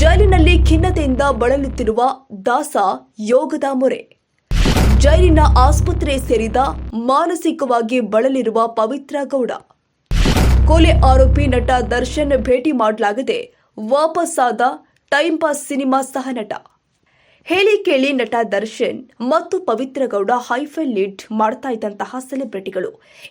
ಜೈಲಿನಲ್ಲಿ ಖಿನ್ನತೆಯಿಂದ ಬಳಲುತ್ತಿರುವ ದಾಸ ಯೋಗದ ಮೊರೆ. ಜೈಲಿನ ಆಸ್ಪತ್ರೆ ಸೇರಿದ ಮಾನಸಿಕವಾಗಿ ಬಳಲಿರುವ ಪವಿತ್ರ ಗೌಡ. ಕೊಲೆ ಆರೋಪಿ ನಟ ದರ್ಶನ್ ಭೇಟಿ ಮಾಡಲಾಗದೆ ವಾಪಸ್ಸಾದ ಟೈಮ್ ಪಾಸ್ ಸಿನಿಮಾ ಸಹ ನಟ. ಹೇಳಿ ಕೇಳಿ ನಟ ದರ್ಶನ್ ಮತ್ತು ಪವಿತ್ರ ಗೌಡ ಹೈಫೈ ಲೀಡ್ ಮಾಡ್ತಾ ಇದ್ದಂತಹ ಸೆಲೆಬ್ರಿಟಿಗಳು.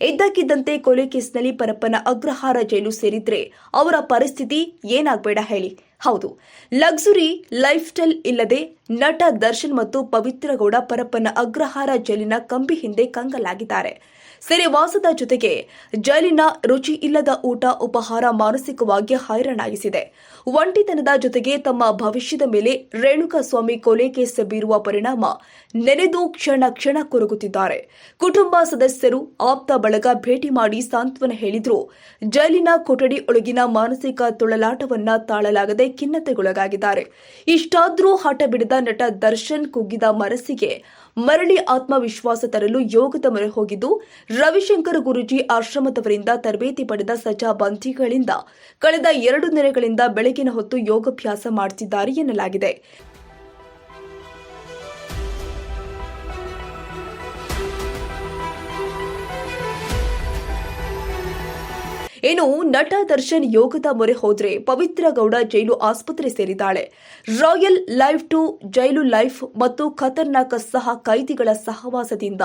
ಇದ್ದಕ್ಕಿದ್ದಂತೆ ಕೊಲೆ ಕೇಸ್ನಲ್ಲಿ ಪರಪ್ಪನ ಅಗ್ರಹಾರ ಜೈಲು ಸೇರಿದ್ರೆ ಅವರ ಪರಿಸ್ಥಿತಿ ಏನಾಗಬೇಡ ಹೇಳಿ. ಹೌದು. ಲಕ್ಸುರಿ ಲೈಫ್ ಸ್ಟೈಲ್ ಇಲ್ಲದೆ ನಟ ದರ್ಶನ್ ಮತ್ತು ಪವಿತ್ರ ಗೌಡ ಪರಪ್ಪನ ಅಗ್ರಹಾರ ಜೈಲಿನ ಕಂಬಿ ಹಿಂದೆ ಕಂಗಲಾಗಿದ್ದಾರೆ. ಸೆರೆವಾಸದ ಜೊತೆಗೆ ಜೈಲಿನ ರುಚಿ ಇಲ್ಲದ ಊಟ, ಉಪಹಾರ ಮಾನಸಿಕವಾಗಿ ಹೈರಾಣಾಗಿಸಿದೆ. ಒಂಟಿತನದ ಜೊತೆಗೆ ತಮ್ಮ ಭವಿಷ್ಯದ ಮೇಲೆ ರೇಣುಕಸ್ವಾಮಿ ಕೊಲೆ ಕೇಸ್ ಬೀರುವ ಪರಿಣಾಮ ನೆನೆದು ಕ್ಷಣ ಕ್ಷಣ ಕೊರಗುತ್ತಿದ್ದಾರೆ ಕುಟುಂಬ ಸದಸ್ಯರು ಆಪ್ತ ಬಳಗ ಭೇಟಿ ಮಾಡಿ ಸಾಂತ್ವನ ಹೇಳಿದ್ರು. ಜೈಲಿನ ಕೊಠಡಿ ಒಳಗಿನ ಮಾನಸಿಕ ತೊಳಲಾಟವನ್ನ ತಾಳಲಾಗದೆ ಖಿನ್ನತೆಗೊಳಗಾಗಿದ್ದಾರೆ. ಇಷ್ಟಾದ್ರೂ ಹಠ ಬಿಡದ ನಟ ದರ್ಶನ್ ಕುಗ್ಗಿದ ಮನಸ್ಸಿಗೆ ಮರಳಿ ಆತ್ಮವಿಶ್ವಾಸ ತರಲು ಯೋಗದ ಮೊರೆ ಹೋಗಿದ್ದು, ರವಿಶಂಕರ್ ಗುರುಜಿ ಆಶ್ರಮದವರಿಂದ ತರಬೇತಿ ಪಡೆದ ಸಜಾ ಬಂಧಿಗಳಿಂದ ಕಳೆದ ಎರಡು ದಿನಗಳಿಂದ ಬೆಳಗಿನ ಹೊತ್ತು ಯೋಗಾಭ್ಯಾಸ ಮಾಡುತ್ತಿದ್ದಾರೆ ಎನ್ನಲಾಗಿದೆ. ಇನ್ನು ನಟ ದರ್ಶನ್ ಯೋಗದ ಮೊರೆ ಹೋದ್ರೆ ಪವಿತ್ರ ಗೌಡ ಜೈಲು ಆಸ್ಪತ್ರೆ ಸೇರಿದ್ದಾಳೆ. Royal life to jail life ಮತ್ತು ಖತರ್ನಾಕ್ ಸಹ ಕೈದಿಗಳ ಸಹವಾಸದಿಂದ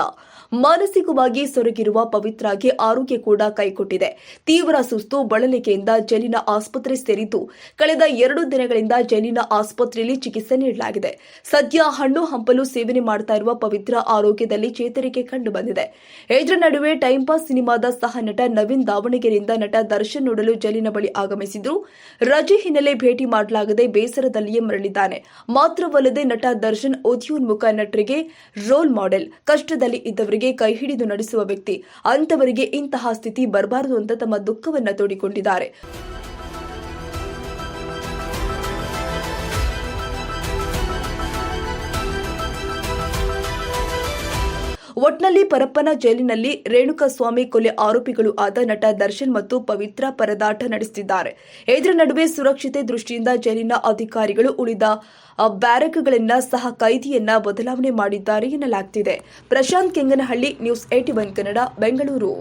ಮಾನಸಿಕವಾಗಿ ಸೊರಗಿರುವ ಪವಿತ್ರಗೆ ಆರೋಗ್ಯ ಕೂಡ ಕೈಕೊಟ್ಟಿದೆ. ತೀವ್ರ ಸುಸ್ತು ಬಳಲಿಕೆಯಿಂದ ಜೈಲಿನ ಆಸ್ಪತ್ರೆ ಸೇರಿದ್ದು ಕಳೆದ ಎರಡು ದಿನಗಳಿಂದ ಜೈಲಿನ ಆಸ್ಪತ್ರೆಯಲ್ಲಿ ಚಿಕಿತ್ಸೆ ನೀಡಲಾಗಿದೆ. ಸದ್ಯ ಹಣ್ಣು ಹಂಪಲು ಸೇವನೆ ಮಾಡ್ತಾ ಇರುವ ಪವಿತ್ರ ಆರೋಗ್ಯದಲ್ಲಿ ಚೇತರಿಕೆ ಕಂಡು ಬಂದಿದೆ. ಇದರ ನಡುವೆ ಟೈಮ್ ಪಾಸ್ ಸಿನಿಮಾದ ಸಹ ನಟ ನವೀನ್ ದಾವಣಗೆರೆಯಿಂದ ನಟ ದರ್ಶನ್ ನೋಡಲು ಜೈಲಿನ ಬಳಿ ಆಗಮಿಸಿದ್ರು. ರಜೆ ಹಿನ್ನೆಲೆ ಭೇಟಿ ಮಾಡಲಾಗದೆ ಬೇಸರದಲ್ಲಿಯೇ ಮರಳಿದ್ದಾನೆ. ಮಾತ್ರವಲ್ಲದೆ ನಟ ದರ್ಶನ್ ಉದ್ಯೋನ್ಮುಖ ನಟರಿಗೆ ರೋಲ್ ಮಾಡೆಲ್, ಕಷ್ಟದಲ್ಲಿ ಇದ್ದವರಿಗೆ ಕೈ ಹಿಡಿದು ನಡೆಸುವ ವ್ಯಕ್ತಿ. ಅಂತವರಿಗೆ ಇಂತಹ ಸ್ಥಿತಿ ಬರಬಾರದು ಅಂತ ತಮ್ಮ ದುಃಖವನ್ನ ತೋಡಿಕೊಂಡಿದ್ದಾರೆ. ಒಟ್ನಲ್ಲಿ ಪರಪ್ಪನ ಜೈಲಿನಲ್ಲಿ ರೇಣುಕಸ್ವಾಮಿ ಕೊಲೆ ಆರೋಪಿಗಳು ಆದ ನಟ ದರ್ಶನ್ ಮತ್ತು ಪವಿತ್ರ ಪರದಾಟ ನಡೆಸುತ್ತಿದ್ದಾರೆ ಇದರ ನಡುವೆ ಸುರಕ್ಷತೆ ದೃಷ್ಟಿಯಿಂದ ಜೈಲಿನ ಅಧಿಕಾರಿಗಳು ಉಳಿದ ಬ್ಯಾರಕ್ಗಳನ್ನ ಸಹ ಕೈದಿಯನ್ನ ಬದಲಾವಣೆ ಮಾಡಿದ್ದಾರೆ ಎನ್ನಲಾಗ್ತಿದೆ. Prashanth Kenganahalli, news eighty one Kannada, Bengaluru.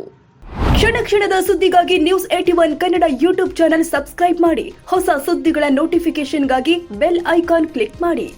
ಕ್ಷಣ ಕ್ಷಣದ ಸುದ್ದಿಗಾಗಿ news eighty one Kannada YouTube channel subscribe ಮಾಡಿ. ಹೊಸ ಸುದ್ದಿಗಳ ನೋಟಿಫಿಕೇಶನ್ಗಾಗಿ ಬೆಲ್ ಐಕಾನ್ ಕ್ಲಿಕ್ ಮಾಡಿ.